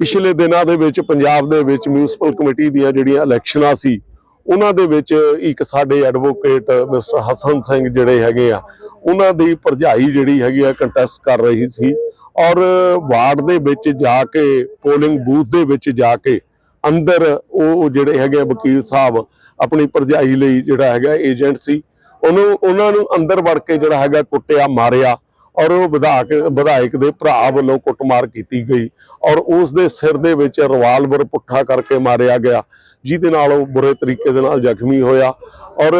ਪਿਛਲੇ ਦਿਨਾਂ ਦੇ ਵਿੱਚ ਪੰਜਾਬ ਦੇ ਵਿੱਚ ਮਿਊਨਿਸਪਲ ਕਮੇਟੀ ਦੀਆਂ ਜਿਹੜੀਆਂ ਇਲੈਕਸ਼ਨਾਂ ਸੀ, ਉਹਨਾਂ ਦੇ ਵਿੱਚ ਇੱਕ ਸਾਡੇ ਐਡਵੋਕੇਟ ਮਿਸਟਰ ਹਸਨ ਸਿੰਘ ਜਿਹੜੇ ਹੈਗੇ ਆ, ਉਹਨਾਂ ਦੀ ਭਰਜਾਈ ਜਿਹੜੀ ਹੈਗੀ ਆ ਕੰਟੈਸਟ ਕਰ ਰਹੀ ਸੀ ਔਰ ਵਾਰਡ ਦੇ ਵਿੱਚ ਜਾ ਕੇ ਪੋਲਿੰਗ ਬੂਥ ਦੇ ਵਿੱਚ ਜਾ ਕੇ ਅੰਦਰ ਉਹ ਜਿਹੜੇ ਹੈਗੇ ਆ ਵਕੀਲ ਸਾਹਿਬ ਆਪਣੀ ਭਰਜਾਈ ਲਈ ਜਿਹੜਾ ਹੈਗਾ ਏਜੰਟ ਸੀ, ਉਹਨੂੰ, ਉਹਨਾਂ ਨੂੰ ਅੰਦਰ ਵੜ ਕੇ ਜਿਹੜਾ ਹੈਗਾ ਕੁੱਟਿਆ, ਮਾਰਿਆ ਔਰ ਉਹ ਵਿਧਾਇਕ ਵਿਧਾਇਕ ਦੇ ਭਰਾ ਵੱਲੋਂ ਕੁੱਟਮਾਰ ਕੀਤੀ ਗਈ ਔਰ ਉਸ ਦੇ ਸਿਰ ਦੇ ਵਿੱਚ ਰਿਵਾਲਵਰ ਪੁੱਠਾ ਕਰਕੇ ਮਾਰਿਆ ਗਿਆ, ਜਿਹਦੇ ਨਾਲ ਉਹ ਬੁਰੇ ਤਰੀਕੇ ਦੇ ਨਾਲ ਜ਼ਖਮੀ ਹੋਇਆ ਔਰ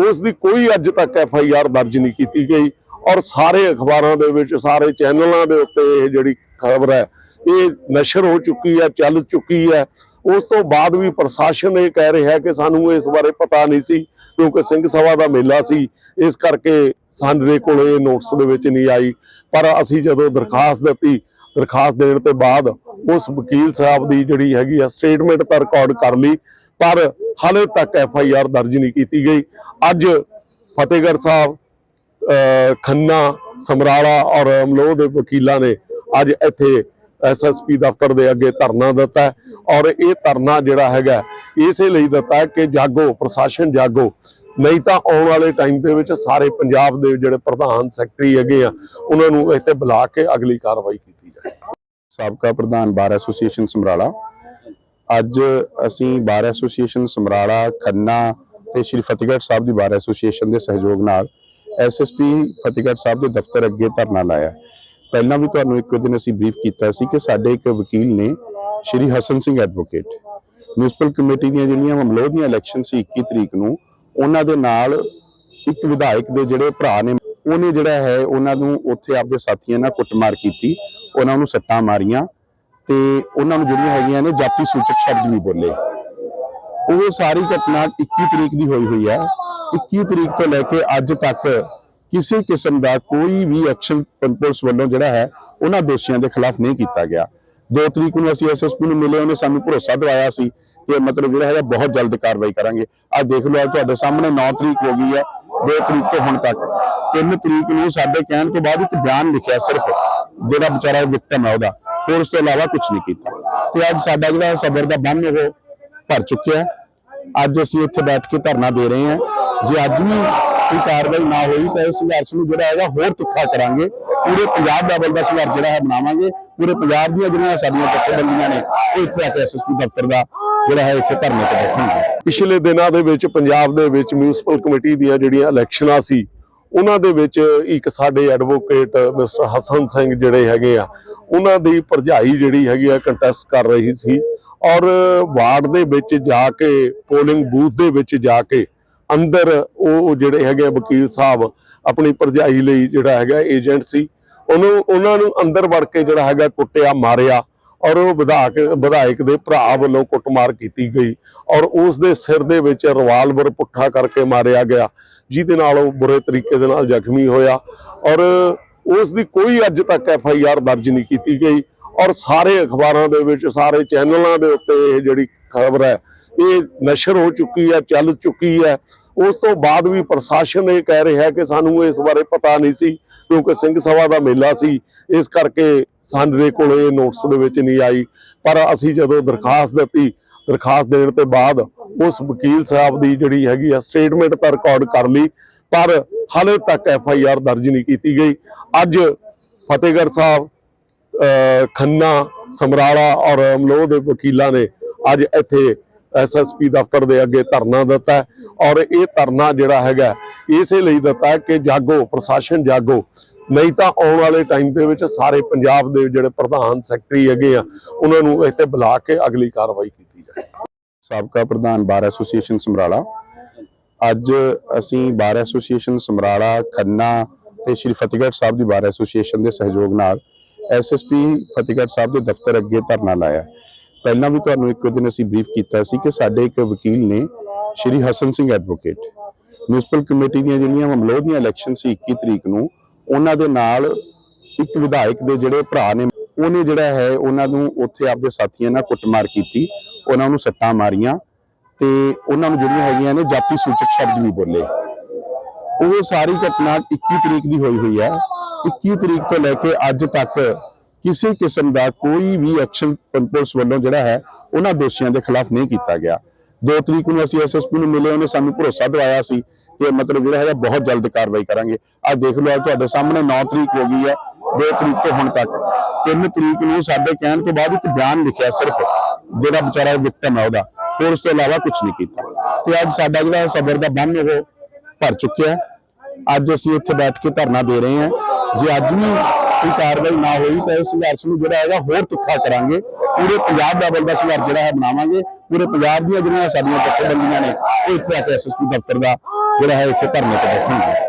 ਉਸ ਦੀ ਕੋਈ ਅੱਜ ਤੱਕ ਐਫ ਆਈ ਆਰ ਦਰਜ ਨਹੀਂ ਕੀਤੀ ਗਈ ਔਰ ਸਾਰੇ ਅਖਬਾਰਾਂ ਦੇ ਵਿੱਚ, ਸਾਰੇ ਚੈਨਲਾਂ ਦੇ ਉੱਤੇ ਇਹ ਜਿਹੜੀ ਖਬਰ ਹੈ, ਇਹ ਨਸ਼ਰ ਹੋ ਚੁੱਕੀ ਹੈ, ਚੱਲ ਚੁੱਕੀ ਹੈ। ਉਸ ਤੋਂ ਬਾਅਦ ਵੀ ਪ੍ਰਸ਼ਾਸਨ ਇਹ ਕਹਿ ਰਿਹਾ ਕਿ ਸਾਨੂੰ ਇਸ ਬਾਰੇ ਪਤਾ ਨਹੀਂ ਸੀ ਕਿਉਂਕਿ ਸਿੰਘ ਸਭਾ ਦਾ ਮੇਲਾ ਸੀ, ਇਸ ਕਰਕੇ ਸਾਡੇ ਕੋਲ ਇਹ ਨੋਟਿਸ ਦੇ ਵਿੱਚ ਨਹੀਂ ਆਈ। ਪਰ ਅਸੀਂ ਜਦੋਂ ਦਰਖਾਸਤ ਦਿੱਤੀ, ਦਰਖਾਸਤ ਦੇਣ ਤੋਂ ਬਾਅਦ ਉਸ ਵਕੀਲ ਸਾਹਿਬ ਦੀ ਜਿਹੜੀ ਹੈਗੀ ਆ ਸਟੇਟਮੈਂਟ ਤਾਂ ਰਿਕਾਰਡ ਕਰ ਲਈ, ਪਰ ਹਾਲੇ ਤੱਕ ਐਫ ਆਈ ਆਰ ਦਰਜ ਨਹੀਂ ਕੀਤੀ ਗਈ। ਅੱਜ ਫਤਿਹਗੜ੍ਹ ਸਾਹਿਬ ਖੰਨਾ, ਸਮਰਾਲਾ ਔਰ ਅਮਲੋਹ ਦੇ ਵਕੀਲਾਂ ਨੇ ਅੱਜ ਇੱਥੇ ਐਸਐਸਪੀ ਦਫ਼ਤਰ ਦੇ ਅੱਗੇ ਧਰਨਾ ਦਿੱਤਾ ਔਰ ਇਹ ਧਰਨਾ ਜਿਹੜਾ ਹੈਗਾ, ਇਸੇ ਲਈ ਦਿੱਤਾ ਕਿ ਜਾਗੋ, ਪ੍ਰਸ਼ਾਸਨ ਜਾਗੋ ਨਹੀਂ ਤਾਂ ਆਉਣ ਵਾਲੇ ਟਾਈਮ ਦੇ ਵਿੱਚ ਸਾਰੇ ਪੰਜਾਬ ਦੇ ਜਿਹੜੇ ਪ੍ਰਧਾਨ ਸੈਕਟਰੀ ਹੈਗੇ ਆ, ਉਹਨਾਂ ਨੂੰ ਇੱਥੇ ਬੁਲਾ ਕੇ ਅਗਲੀ ਕਾਰਵਾਈ ਕੀਤੀ ਜਾਏ। ਸਾਬਕਾ ਪ੍ਰਧਾਨ ਬਾਰ ਐਸੋਸੀਏਸ਼ਨ ਸਮਰਾਲਾ। ਅੱਜ ਅਸੀਂ ਬਾਰ ਐਸੋਸੀਏਸ਼ਨ ਸਮਰਾਲਾ, ਖੰਨਾ ਤੇ ਸ਼੍ਰੀ ਫਤਿਹਗੜ੍ਹ ਸਾਹਿਬ ਦੀ ਬਾਰ ਐਸੋਸੀਏਸ਼ਨ ਦੇ ਸਹਿਯੋਗ ਨਾਲ ਐਸਐਸਪੀ ਫਤਿਹਗੜ੍ਹ ਸਾਹਿਬ ਦੇ ਦਫ਼ਤਰ ਅੱਗੇ ਧਰਨਾ ਲਾਇਆ। ਪਹਿਲਾਂ ਵੀ ਤੁਹਾਨੂੰ ਇੱਕ ਦਿਨ ਅਸੀਂ ਬਰੀਫ ਕੀਤਾ ਸੀ ਕਿ ਸਾਡੇ ਇੱਕ ਵਕੀਲ ਨੇ Shri Hasan Singh advocate municipal committee ਦੀਆਂ ਜਿਹੜੀਆਂ ਮਮਲੋਹ ਦੀਆਂ ਇਲੈਕਸ਼ਨ ਸੀ 21 ਤਰੀਕ ਨੂੰ ਉਹਨਾਂ ਦੇ ਨਾਲ ਇੱਕ ਵਿਧਾਇਕ ਦੇ ਜਿਹੜੇ ਭਰਾ ਨੇ, ਉਹਨੇ ਜਿਹੜਾ ਹੈ, ਉਹਨਾਂ ਨੂੰ ਉੱਥੇ ਆਪਦੇ ਸਾਥੀਆਂ ਨਾਲ ਕੁੱਟਮਾਰ ਕੀਤੀ, ਉਹਨਾਂ ਨੂੰ ਸੱਟਾਂ ਮਾਰੀਆਂ ਤੇ ਉਹਨਾਂ ਨੂੰ ਜਿਹੜੀਆਂ ਹੈਗੀਆਂ ਨੇ ਜਾਤੀ ਸੂਚਕ ਸ਼ਬਦ ਵੀ ਬੋਲੇ। ਉਹ ਸਾਰੀ ਘਟਨਾ 21 ਤਰੀਕ ਦੀ ਹੋਈ ਹੋਈ ਹੈ 21 ਤਰੀਕ ਤੋਂ ਲੈ ਕੇ ਅੱਜ ਤੱਕ ਕਿਸੇ ਕਿਸਮ ਦਾ ਕੋਈ ਵੀ ਐਕਸ਼ਨ ਪੁਲਿਸ ਵੱਲੋਂ ਜਿਹੜਾ ਹੈ, ਉਹਨਾਂ ਦੋਸ਼ੀਆਂ ਦੇ ਖਿਲਾਫ ਨਹੀਂ ਕੀਤਾ ਗਿਆ। 2 ਤਰੀਕ ਨੂੰ ਅਸੀਂ ਐਸਐਸਪੀ ਨੂੰ ਮਿਲੇ, ਉਹਨੇ ਸਾਨੂੰ ਭਰੋਸਾ ਦਿਵਾਇਆ ਸੀ ਕਿ ਮਤਲਬ ਜਿਹੜਾ ਹੈਗਾ ਬਹੁਤ ਜਲਦ ਕਾਰਵਾਈ ਕਰਾਂਗੇ। ਅੱਜ ਦੇਖ ਲਓ ਅੱਜ ਤੁਹਾਡੇ ਸਾਹਮਣੇ 9 ਤਰੀਕ ਹੋ ਗਈ ਹੈ 2 ਤਰੀਕ ਤੋਂ ਹੁਣ ਤੱਕ। 3 ਤਰੀਕ ਨੂੰ ਸਾਡੇ ਕਹਿਣ ਤੋਂ ਬਾਅਦ ਇੱਕ ਬਿਆਨ ਲਿਖਿਆ ਸਿਰਫ, ਜਿਹੜਾ ਵਿਚਾਰਾ ਵਿਕਟਮ ਹੈ ਉਹਦਾ। ਹੋਰ ਉਸ ਤੋਂ ਇਲਾਵਾ ਕੁਝ ਨਹੀਂ ਕੀਤਾ। ਤੇ ਅੱਜ ਸਾਡਾ ਜਿਹੜਾ ਸਬਰ ਦਾ ਬੰਨ ਉਹ ਭਰ ਚੁੱਕਿਆ ਅੱਜ ਅਸੀਂ ਇੱਥੇ ਬੈਠ ਕੇ ਧਰਨਾ ਦੇ ਰਹੇ ਹਾਂ। ਜੇ ਅੱਜ ਵੀ ਕੋਈ ਕਾਰਵਾਈ ਨਾ ਹੋਈ ਤਾਂ ਇਸ ਸੰਘਰਸ਼ ਨੂੰ ਜਿਹੜਾ ਹੈਗਾ ਹੋਰ ਤਿੱਖਾ ਕਰਾਂਗੇ। ਪੂਰੇ ਪੰਜਾਬ ਲੈਵਲ ਦਾ ਸੰਘਰਸ਼ ਜਿਹੜਾ ਹੈ, ਬਣਾਵਾਂਗੇ। ਪੂਰੇ ਪੰਜਾਬ ਦੀਆਂ ਜਿਹੜੀਆਂ ਸਾਡੀਆਂ ਜਥੇਬੰਦੀਆਂ ਨੇ, ਉਹ ਇੱਥੇ ਆ ਕੇ ਐਸਐਸਪੀ ਦਫ਼ਤਰ ਦਾ ਜਿਹੜਾ ਹੈ ਇੱਥੇ ਧਰਨੇ ਤੇ ਬੈਠਣਗੇ। ਪਿਛਲੇ ਦਿਨਾਂ ਦੇ ਵਿੱਚ ਪੰਜਾਬ ਦੇ ਵਿੱਚ ਮਿਊਨਿਸਪਲ ਕਮੇਟੀ ਦੀਆਂ ਜਿਹੜੀਆਂ ਇਲੈਕਸ਼ਨਾਂ ਸੀ, ਉਹਨਾਂ ਦੇ ਵਿੱਚ ਇੱਕ ਸਾਡੇ ਐਡਵੋਕੇਟ ਮਿਸਟਰ ਹਸਨ ਸਿੰਘ ਜਿਹੜੇ ਹੈਗੇ ਆ, ਉਹਨਾਂ ਦੀ ਭਰਜਾਈ ਜਿਹੜੀ ਹੈਗੀ ਆ ਕੰਟੈਸਟ ਕਰ ਰਹੀ ਸੀ ਔਰ ਵਾਰਡ ਦੇ ਵਿੱਚ ਜਾ ਕੇ ਪੋਲਿੰਗ ਬੂਥ ਦੇ ਵਿੱਚ ਜਾ ਕੇ ਅੰਦਰ ਉਹ ਜਿਹੜੇ ਹੈਗੇ ਆ ਵਕੀਲ ਸਾਹਿਬ ਆਪਣੀ ਭਰਜਾਈ ਲਈ ਜਿਹੜਾ ਹੈਗਾ ਏਜੰਟ ਸੀ। ਉਹਨੂੰ, ਉਹਨਾਂ ਨੂੰ ਅੰਦਰ ਵੜ ਕੇ ਜਿਹੜਾ ਹੈਗਾ ਕੁੱਟਿਆ, ਮਾਰਿਆ ਔਰ ਉਹ ਵਿਧਾਇਕ ਵਿਧਾਇਕ ਦੇ ਭਰਾ ਵੱਲੋਂ ਕੁੱਟਮਾਰ ਕੀਤੀ ਗਈ ਔਰ ਉਸ ਦੇ ਸਿਰ ਦੇ ਵਿੱਚ ਰਿਵਾਲਵਰ ਪੁੱਠਾ ਕਰਕੇ ਮਾਰਿਆ ਗਿਆ, ਜਿਹਦੇ ਨਾਲ ਉਹ ਬੁਰੇ ਤਰੀਕੇ ਦੇ ਨਾਲ ਜ਼ਖਮੀ ਹੋਇਆ ਔਰ ਉਸ ਦੀ ਕੋਈ ਅੱਜ ਤੱਕ ਐਫ ਆਈ ਆਰ ਦਰਜ ਨਹੀਂ ਕੀਤੀ ਗਈ ਔਰ ਸਾਰੇ ਅਖਬਾਰਾਂ ਦੇ ਵਿੱਚ, ਸਾਰੇ ਚੈਨਲਾਂ ਦੇ ਉੱਤੇ ਇਹ ਜਿਹੜੀ ਖਬਰ ਹੈ, ਇਹ ਨਸ਼ਰ ਹੋ ਚੁੱਕੀ ਹੈ, ਚੱਲ ਚੁੱਕੀ ਹੈ। ਉਸ ਤੋਂ ਬਾਅਦ ਵੀ ਪ੍ਰਸ਼ਾਸਨ ਇਹ ਕਹਿ ਰਿਹਾ ਕਿ ਸਾਨੂੰ ਇਸ ਬਾਰੇ ਪਤਾ ਨਹੀਂ ਸੀ ਕਿਉਂਕਿ ਸਿੰਘ ਸਭਾ ਦਾ ਮੇਲਾ ਸੀ, ਇਸ ਕਰਕੇ ਸਾਡੇ ਕੋਲ ਇਹ ਨੋਟਿਸ ਦੇ ਵਿੱਚ ਨਹੀਂ ਆਈ। ਪਰ ਅਸੀਂ ਜਦੋਂ ਦਰਖਾਸਤ ਦਿੱਤੀ, ਦਰਖਾਸਤ ਦੇਣ ਤੋਂ ਬਾਅਦ ਉਸ ਵਕੀਲ ਸਾਹਿਬ ਦੀ ਜਿਹੜੀ ਹੈਗੀ ਆ ਸਟੇਟਮੈਂਟ ਤਾਂ ਰਿਕਾਰਡ ਕਰ ਲਈ, ਪਰ ਹਾਲੇ ਤੱਕ ਐਫ ਆਈ ਆਰ ਦਰਜ ਨਹੀਂ ਕੀਤੀ ਗਈ। ਅੱਜ ਫਤਿਹਗੜ੍ਹ ਸਾਹਿਬ ਖੰਨਾ, ਸਮਰਾਲਾ ਔਰ ਅਮਲੋਹ ਦੇ ਵਕੀਲਾਂ ਨੇ ਅੱਜ ਇੱਥੇ ਐਸਐਸਪੀ ਦਫ਼ਤਰ ਦੇ ਅੱਗੇ ਧਰਨਾ ਦਿੱਤਾ ਔਰ ਇਹ ਧਰਨਾ ਜਿਹੜਾ ਹੈਗਾ, ਇਸੇ ਲਈ ਦਿੱਤਾ ਕਿ ਜਾਗੋ, ਪ੍ਰਸ਼ਾਸਨ ਜਾਗੋ ਨਹੀਂ ਤਾਂ ਆਉਣ ਵਾਲੇ ਟਾਈਮ ਦੇ ਵਿੱਚ ਸਾਰੇ ਪੰਜਾਬ ਦੇ ਜਿਹੜੇ ਪ੍ਰਧਾਨ ਸੈਕਟਰੀ ਹੈਗੇ ਆ, ਉਹਨਾਂ ਨੂੰ ਇੱਥੇ ਬੁਲਾ ਕੇ ਅਗਲੀ ਕਾਰਵਾਈ ਕੀਤੀ ਜਾਏ ਸਾਬਕਾ ਪ੍ਰਧਾਨ ਬਾਰ ਐਸੋਸੀਏਸ਼ਨ ਸਮਰਾਲਾ। ਅੱਜ ਅਸੀਂ ਬਾਰ ਐਸੋਸੀਏਸ਼ਨ ਸਮਰਾਲਾ, ਖੰਨਾ ਤੇ ਸ਼੍ਰੀ ਫਤਿਹਗੜ੍ਹ ਸਾਹਿਬ ਦੀ ਬਾਰ ਐਸੋਸੀਏਸ਼ਨ ਦੇ ਸਹਿਯੋਗ ਨਾਲ ਐਸਐਸਪੀ ਫਤਿਹਗੜ੍ਹ ਸਾਹਿਬ ਦੇ ਦਫ਼ਤਰ ਅੱਗੇ ਧਰਨਾ ਲਾਇਆ। ਪਹਿਲਾਂ ਵੀ ਤੁਹਾਨੂੰ ਇੱਕ ਦਿਨ ਅਸੀਂ ਬਰੀਫ ਕੀਤਾ ਸੀ ਕਿ ਸਾਡੇ ਇੱਕ ਵਕੀਲ ਨੇ Shri Hasan Singh advocate municipal committee ਦੀਆਂ ਜਿਹੜੀਆਂ ਮਮਲੋਹ ਦੀਆਂ ਇਲੈਕਸ਼ਨ ਸੀ 21 ਤਰੀਕ ਨੂੰ ਉਹਨਾਂ ਦੇ ਨਾਲ ਇੱਕ ਵਿਧਾਇਕ ਦੇ ਜਿਹੜੇ ਭਰਾ ਨੇ, ਉਹਨੇ ਜਿਹੜਾ ਹੈ, ਉਹਨਾਂ ਨੂੰ ਉੱਥੇ ਆਪਦੇ ਸਾਥੀਆਂ ਨਾਲ ਕੁੱਟਮਾਰ ਕੀਤੀ, ਉਹਨਾਂ ਨੂੰ ਸੱਟਾਂ ਮਾਰੀਆਂ ਤੇ ਉਹਨਾਂ ਨੂੰ ਜਿਹੜੀਆਂ ਹੈਗੀਆਂ ਨੇ ਜਾਤੀ ਸੂਚਕ ਸ਼ਬਦ ਵੀ ਬੋਲੇ। ਉਹ ਸਾਰੀ ਘਟਨਾ 21 ਤਰੀਕ ਦੀ ਹੋਈ ਹੋਈ ਹੈ। 21 ਤਰੀਕ ਤੋਂ ਲੈ ਕੇ ਅੱਜ ਤੱਕ ਕਿਸੇ ਕਿਸਮ ਦਾ ਕੋਈ ਵੀ ਐਕਸ਼ਨ ਪੁਲਿਸ ਵੱਲੋਂ ਜਿਹੜਾ ਹੈ, ਉਹਨਾਂ ਦੋਸ਼ੀਆਂ ਦੇ ਖਿਲਾਫ ਨਹੀਂ ਕੀਤਾ ਗਿਆ। 2 ਤਰੀਕ ਨੂੰ ਅਸੀਂ ਐਸਐਸਪੀ ਨੂੰ ਮਿਲੇ, ਉਹਨੇ ਸਾਨੂੰ ਭਰੋਸਾ ਦਿਵਾਇਆ ਸੀ ਤੇ ਮਤਲਬ ਜਿਹੜਾ ਹੈਗਾ ਬਹੁਤ ਜਲਦ ਕਾਰਵਾਈ ਕਰਾਂਗੇ। ਅੱਜ ਦੇਖ ਲਓ ਅੱਜ ਤੁਹਾਡੇ ਸਾਹਮਣੇ 9 ਤਰੀਕ ਹੋ ਗਈ ਹੈ 2 ਤਰੀਕ ਤੋਂ ਹੁਣ ਤੱਕ। 3 ਤਰੀਕ ਨੂੰ ਸਾਡੇ ਕਹਿਣ ਤੋਂ ਬਾਅਦ ਇੱਕ ਬਿਆਨ ਲਿਖਿਆ ਸਿਰਫ, ਜਿਹੜਾ ਵਿਚਾਰਾ ਵਿਕਟਮ ਹੈ ਉਹਦਾ। ਹੋਰ ਉਸ ਤੋਂ ਇਲਾਵਾ ਕੁਝ ਨਹੀਂ ਕੀਤਾ। ਤੇ ਅੱਜ ਸਾਡਾ ਜਿਹੜਾ ਸਬਰ ਦਾ ਬੰਨ ਉਹ ਭਰ ਚੁੱਕਿਆ ਅੱਜ ਅਸੀਂ ਇੱਥੇ ਬੈਠ ਕੇ ਧਰਨਾ ਦੇ ਰਹੇ ਹਾਂ। ਜੇ ਅੱਜ ਵੀ ਕੋਈ ਕਾਰਵਾਈ ਨਾ ਹੋਈ ਤਾਂ ਇਸ ਸੰਘਰਸ਼ ਨੂੰ ਜਿਹੜਾ ਹੈਗਾ ਹੋਰ ਤਿੱਖਾ ਕਰਾਂਗੇ। ਪੂਰੇ ਪੰਜਾਬ ਲੈਵਲ ਦਾ ਸੰਘਰਸ਼ ਜਿਹੜਾ ਹੈ, ਬਣਾਵਾਂਗੇ। ਪੂਰੇ ਪੰਜਾਬ ਦੀਆਂ ਜਿਹੜੀਆਂ ਸਾਡੀਆਂ ਜਥੇਬੰਦੀਆਂ ਨੇ, ਉਹ ਇੱਥੇ ਆ ਕੇ ਐਸਐਸਪੀ ਦਫ਼ਤਰ ਦਾ ਜਿਹੜਾ ਹੈ ਇੱਥੇ ਧਰਨੇ ਤੇ ਬੈਠਣਗੇ